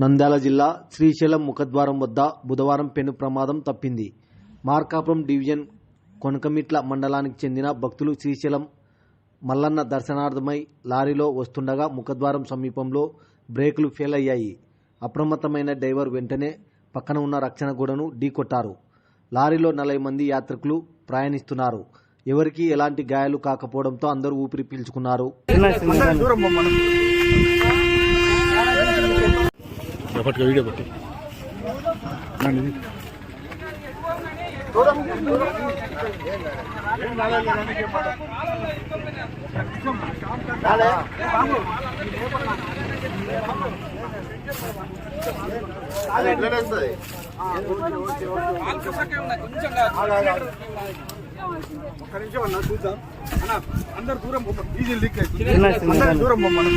నంద్యాల జిల్లా శ్రీశైలం ముఖద్వారం వద్ద బుధవారం పెను ప్రమాదం తప్పింది. మార్కాపురం డివిజన్ కొనకమిట్ల మండలానికి చెందిన భక్తులు శ్రీశైలం మల్లన్న దర్శనార్థమై లారీలో వస్తుండగా ముఖద్వారం సమీపంలో బ్రేకులు ఫెయిల్ అయ్యాయి అప్రమత్తమైన డ్రైవర్ వెంటనే పక్కన ఉన్న రక్షణ గోడను ఢీకొట్టారు. లారీలో నలభై మంది యాత్రికులు ప్రయాణిస్తున్నారు. ఎవరికీ ఎలాంటి గాయాలు కాకపోవడంతో అందరూ ఊపిరి పీల్చుకున్నారు. పట్టుకో వీడియో పట్టు ఒక్క నిమిషం అన్న చూద్దాం. అన్న అందరు దూరం పొమ్మను డీజిల్ లీక్ అవుతుంది. అందరు దూరం పొమ్మను